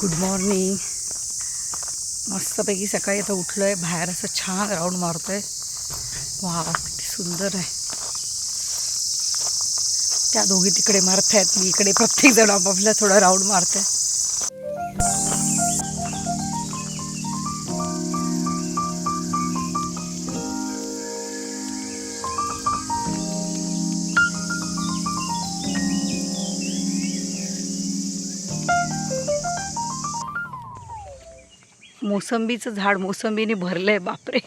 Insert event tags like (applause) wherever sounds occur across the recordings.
Good morning मस्तपैकी सकाळी आता उठलो आहे बाहेर असं छान राऊंड मारतो आहे वा किती सुंदर आहे. त्या दोघी तिकडे मारत आहेत मी इकडे प्रत्येकजण आपापल्या थोडा राऊंड मारत आहे मोसंबीचं झाड मोसंबीने भरलंय बापरे.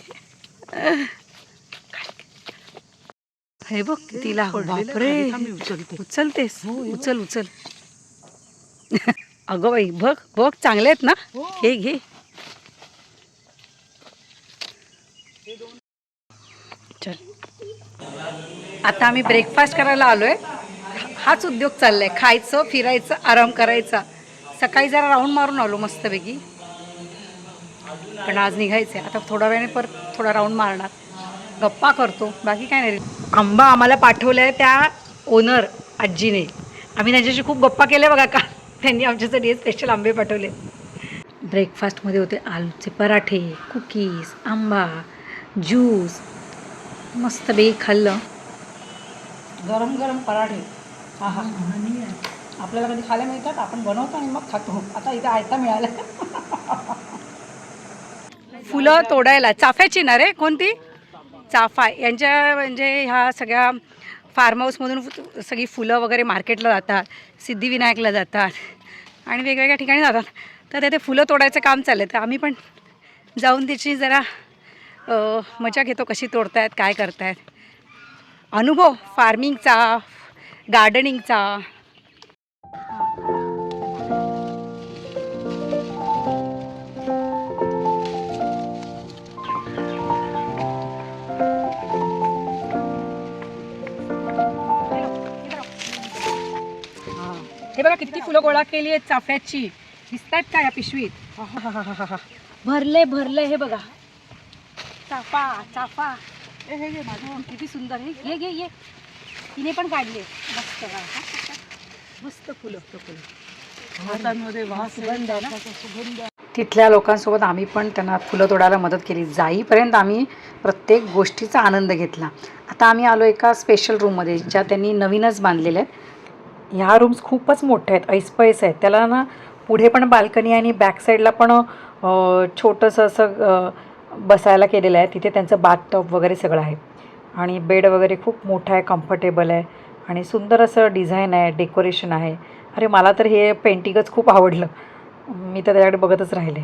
हे बघ तिला बापरे. उचलतेस. उचल उचल. अगं बाई बघ बघ चांगले आहेत ना? घे घे. चल. आता आम्ही ब्रेकफास्ट करायला आलोय. हाच उद्योग चाललाय. खायचं फिरायचं आराम करायचा. सकाळी जरा राऊंड मारून आलो मस्तपैकी. पण आज निघायचं. आहे आता थोड्या वेळाने परत थोडा राऊंड मारणार. गप्पा करतो. बाकी काय नाही. आंबा आम्हाला पाठवला आहे त्या ओनर आजीने. आम्ही त्यांच्याशी खूप गप्पा केल्या बघा. का त्यांनी आमच्यासाठी स्पेशल आंबे पाठवले. ब्रेकफास्टमध्ये होते आलूचे पराठे कुकीज आंबा ज्यूस मस्त बे खाल्लं. गरम गरम पराठे. हा हा आपल्याला कधी खायला मिळतात? आपण बनवतो आणि मग खातो. आता इथं आयता मिळाला (laughs) फुलं तोडायला. चाफ्याची ना रे? कोणती? चाफा. यांच्या म्हणजे ह्या सगळ्या फार्म हाऊसमधून सगळी फुलं वगैरे मार्केटला जातात. सिद्धिविनायकला जातात. आणि वेगवेगळ्या ठिकाणी जातात. तर तिथे फुलं तोडायचं काम चाललं तर आम्ही पण जाऊन तिची जरा मजा घेतो कशी तोडतायत काय करतायत. अनुभव फार्मिंगचा गार्डनिंगचा हा. बघा किती फुलं गोळा केली आहेत चाफ्याची. दिसत आहेत का या पिशवीत. भरले भरले हे बघा. चाफा चाफा. हे घे माझं किती सुंदर हे घे घे घे तिने पण काढले मस्त. मस्त फुलं. फुलं. हातांमध्ये सुगंध आहे ना? तिथल्या लोकांसोबत आम्ही पण त्यांना फुलं तोडायला मदत केली. जाईपर्यंत आम्ही प्रत्येक गोष्टीचा आनंद घेतला. आता आम्ही आलो एका स्पेशल रूममध्ये ज्या त्यांनी नवीनच बांधलेल्या आहेत. ह्या रूम्स खूपच मोठ्या आहेत. ऐसपैस आहेत. त्याला ना पुढे पण बाल्कनी आणि बॅक साईडला पण छोटंसं असं बसायला केलेलं आहे. तिथे त्यांचं बाथटब वगैरे सगळं आहे. आणि बेड वगैरे खूप मोठा आहे कम्फर्टेबल आहे. आणि सुंदर असं डिझाईन आहे डेकोरेशन आहे. अरे मला तर हे पेंटिंगच खूप आवडलं. मी तर त्याच्याकडे बघतच राहिले.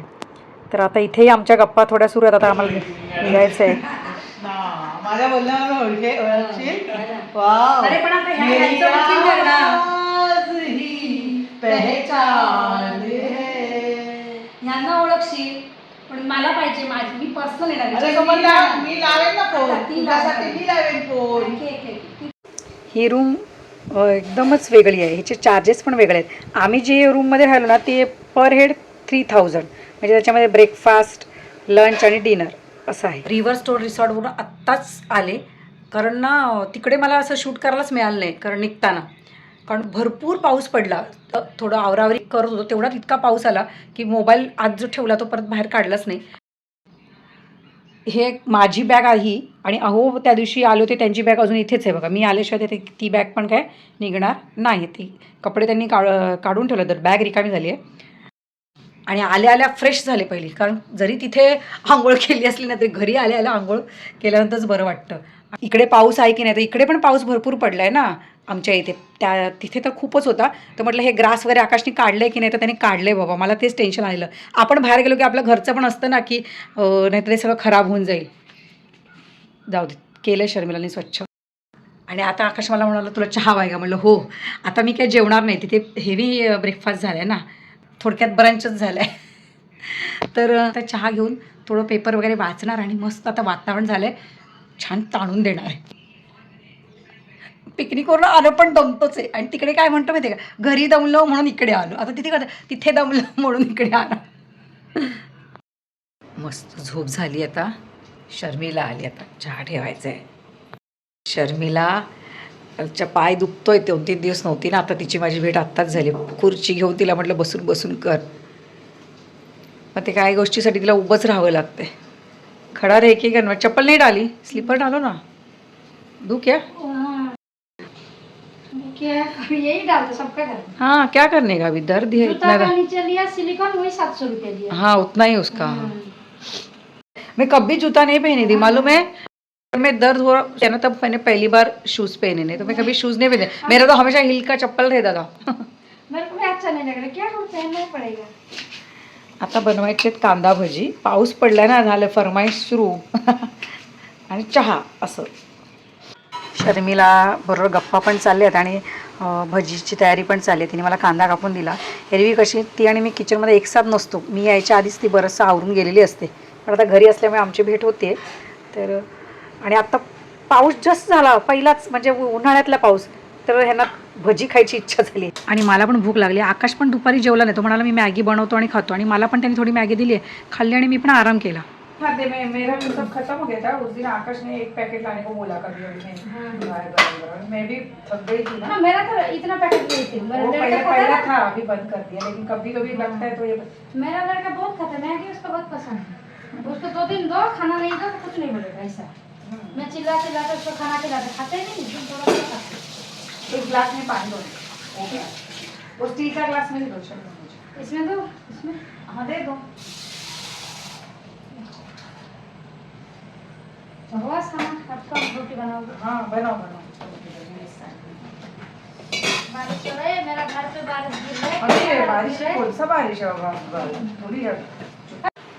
तर आता इथेही आमच्या गप्पा थोड्या सुरू आहेत. आता आम्हाला निघायचं आहे माझ्या बोलण्यावर ओळखे ओळखशील? वाव. अरे पण आता ह्या मेरी ह्यांचं booking कर ना. आवाज ही पहचान है. यांना ओळखशील पण मला पाहिजे माझी. मी पर्सनल अरे कमल लाव, मी लावेन ना फोन. आता ती तुझ्यासाठी लावेन. मी लावेन फोन. ही रूम एकदमच वेगळी आहे. ह्याचे चार्जेस पण वेगळे आहेत. आम्ही जे रूममध्ये राहिलो ना ते पर हेड थ्री थाउजंड म्हणजे त्याच्यामध्ये ब्रेकफास्ट लंच आणि डिनर असं आहे. रिव्हर स्टोर रिसॉर्टवरून आत्ताच आले. कारण ना तिकडे मला असं शूट करायलाच मिळालं नाही कारण निघताना. कारण भरपूर पाऊस पडला. तर थोडं आवरावरी करत होतो. तेवढाच इतका पाऊस आला की मोबाईल आज जो ठेवला तो परत बाहेर काढलाच नाही. हे माझी बॅग आहे आणि अहो त्या दिवशी आले होते त्यांची बॅग अजून इथेच आहे बघा. मी आल्याशिवाय ते ती बॅग पण काय निघणार नाही. ती कपडे त्यांनी काढ काढून ठेवलं तर बॅग रिकामी झाली आहे. आणि आल्या आल्या फ्रेश झाले पहिली. कारण जरी तिथे आंघोळ केली असली ना तरी घरी आल्या आल्या आंघोळ केल्यानंतरच बरं वाटतं. इकडे पाऊस आहे की नाही तर इकडे पण पाऊस भरपूर पडला आहे ना आमच्या इथे. त्या तिथे तर खूपच होता. तर म्हटलं हे ग्रास वगैरे आकाशने काढलं की नाही तर त्यांनी काढलं आहे बाबा. मला तेच टेन्शन आलेलं. आपण बाहेर गेलो की आपलं घरचं पण असतं ना की नाहीतर हे सगळं खराब होऊन जाईल. जाऊ दे. केलं शर्मिलाने स्वच्छ. आणि आता आकाश मला म्हणाला तुला चहा व्हाय का म्हटलं हो. आता मी काय जेवणार नाही. तिथे हेवी ब्रेकफास्ट झाला आहे ना. थोडक्यात ब्रंचच झालाय. आहे तर आता चहा घेऊन थोडं पेपर वगैरे वाचणार आणि मस्त आता वातावरण झालं आहे छान ताणून देणार आहे. पिकनिकवरून आलं पण दमतोच आहे. आणि तिकडे काय म्हणतो माहिती का? घरी दमलो म्हणून इकडे आलो. आता तिथे कसं तिथे दमलं म्हणून इकडे आलो. मस्त झोप झाली आता. शर्मिला आली आता. चहा ठेवायचा आहे शर्मिला च्या पाय दुखतोय दोन तीन दिवस नव्हती ना आता तिची माझी भेट आत्ताच झाली. खुर्ची घेऊन तिला म्हटलं बसून बसून कर. मग ते काही गोष्टीसाठी तिला उभंच राहावं लागते खडा रे की गणवा चप्पल नहीं डाली? स्लीपर डालो ना. दू क्या? क्या? हाँ क्या करने का? अभी दर्द है इतना सिलिकॉन वही सात सौ रुपये हाँ उतना ही उसका। मैं कभी जूता नहीं पहनी थी मालूम है? मैं दर्द हो रहा है ना तब मैंने पहली बार शूज पहने नहीं तो मैं कभी शूज नहीं पहने। मेरा तो हमेशा हिल का चप्पल रहता था। मेरे को भी अच्छा नहीं लग रहा क्या करूँ पहनना पड़ेगा? आता बनवायचे कांदा भजी पाऊस पडला ना झालं फरमाईश सुरू. आणि चहा असं. शर्मिला बरोबर गप्पा पण चालल्या आहेत आणि भजीची तयारी पण चालली आहे. तिने मला कांदा कापून दिला. एरवी कशी ती आणि मी किचनमध्ये एकसाथ नसतो. मी यायच्या आधीच ती बरंचसं आवरून गेलेली असते. पण आता घरी असल्यामुळे आमची भेट होते. तर आणि आत्ता पाऊस जस्ट झाला. पहिलाच म्हणजे उन्हाळ्यातला पाऊस. तर ह्यांना भजी खायची इच्छा झाली. आणि मला पण भूक लागली. आकाश पण दुपारी जेवला नाही. तो म्हणाला मी मॅगी बनवतो आणि खातो. आणि मला पण त्यांनी थोडी मॅगी दिली आहे खाल्ली आणि मी पण आराम केला. मेरा सब खत्म हो गया था. उस दिन आकाश ने एक पैकेट लाने को बोला कभी कभी मैं भी थक गई थी मेरा तो इतना पैकेट नहीं थी। मेरा वो लड़का पहले खाता पहला था अभी बंद कर दिया। लेकिन कभी कभी लगता है तो ये मेरा लड़का बहुत खाता है। मैगी उसको बहुत पसंद है। उसको दो दिन दो खाना नहीं दो तो कुछ नहीं बोलेगा ऐसा। मैं चिल्ला चिल्ला कर उसको खाना खिलाते खाते ही नहीं? तुम थोड़ा थोड़ा खाते एक ग्लास में पानी दो। गया वो स्टील का ग्लास में ही दो। चलो इसमें दो? इसमें? हाँ दे दो। भगवास खाना? आपका रोटी बनाओगे? हाँ बनाओ बनाओ। बारिश हो रही है। मेरा घर पे बारिश गिर रही है। अरे बारिश है? कौन सा बारिश है? बाबा थोडी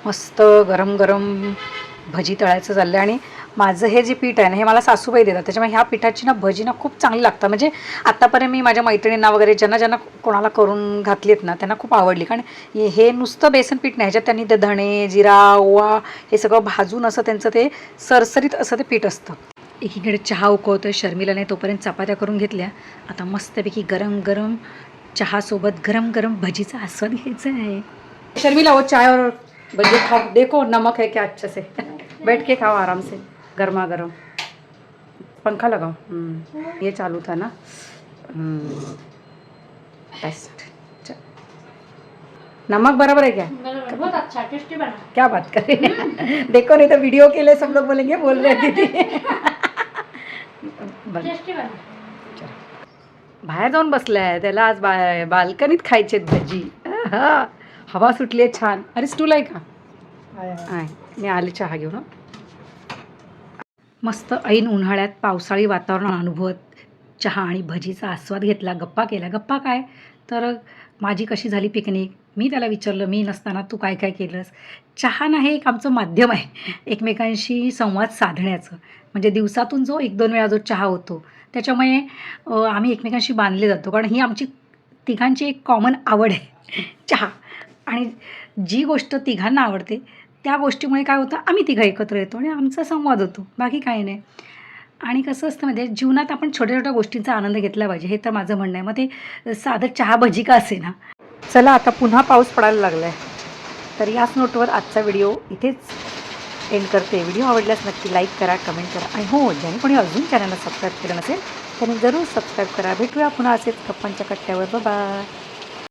मस्त गरम गरम भजी तळायचं चाललं आणि माझं हे जे पीठ आहे ना हे मला सासूबाई देतात. त्याच्यामुळे ह्या पिठाची ना भजी ना खूप चांगली लागतात. म्हणजे आत्तापर्यंत मी माझ्या मैत्रिणींना वगैरे ज्यांना ज्यांना कोणाला करून घातली आहेत ना त्यांना खूप आवडली. कारण हे नुसतं बेसन पीठ नाही. ह्याच्यात त्यांनी ते धणे जिरा ओवा हे सगळं भाजून असं त्यांचं ते सरसरीत असं ते पीठ असतं. एकीकडे चहा उकळतोय शर्मिलाने तोपर्यंत चपात्या करून घेतल्या. आता मस्तपैकी गरम गरम चहासोबत गरम गरम भजीचा आस्वाद घ्यायचा आहे. शर्मिला वो चाय और भजी खाओ देखो नमक है क्या अच्छा से बैठ के खाओ आराम से गर्मा गर्म। पंखा लगाओ। हम्म, ये चालू था ना। बेस्ट नमक बराबर है क्या? बहुत अच्छा टेस्टी बना। क्या बात करें देखो नहीं तो वीडियो के लिए सब लोग बोलेंगे बोल रहे थे बरं. टेस्टी बना। बाहेर जाऊन बसलाय त्याला आज बा बाल्कनीत खायचे भजी। हा. हवा सुटली आहे छान. अरे स्टूल आहे का? मी आले चहा घेऊन हं. मस्त ऐन उन्हाळ्यात पावसाळी वातावरण अनुभवत चहा आणि भजीचा आस्वाद घेतला गप्पा केला गप्पा काय? तर माझी कशी झाली पिकनिक? मी त्याला विचारलं मी नसताना तू काय काय केलंस? चहा ना हे एक आमचं माध्यम आहे एकमेकांशी संवाद साधण्याचं. म्हणजे दिवसातून जो एक दोन वेळा जो चहा होतो त्याच्यामुळे आम्ही एकमेकांशी बांधले जातो. कारण ही आमची तिघांची एक कॉमन आवड आहे चहा. आणि जी गोष्ट तिघांना आवडते त्या गोष्टीमुळे काय होतं आम्ही तिघं एकत्र येतो आणि आमचा संवाद होतो बाकी काही नाही. आणि कसं असतं म्हणजे जीवनात आपण छोट्या छोट्या गोष्टींचा आनंद घेतला पाहिजे हे तर माझं म्हणणं आहे. मग ते साधं चहा भजी का असे ना? चला आता पुन्हा पाऊस पडायला लागला आहे तर याच नोटवर आजचा व्हिडिओ इथेच एंड करते. व्हिडिओ आवडल्यास नक्की लाईक करा कमेंट करा. आणि हो ज्याने कोणी अजून चॅनलला सबस्क्राईब केलं नसेल त्यांनी जरूर सबस्क्राईब करा. भेटूया पुन्हा असेच गप्पांच्या कट्ट्यावर. बाय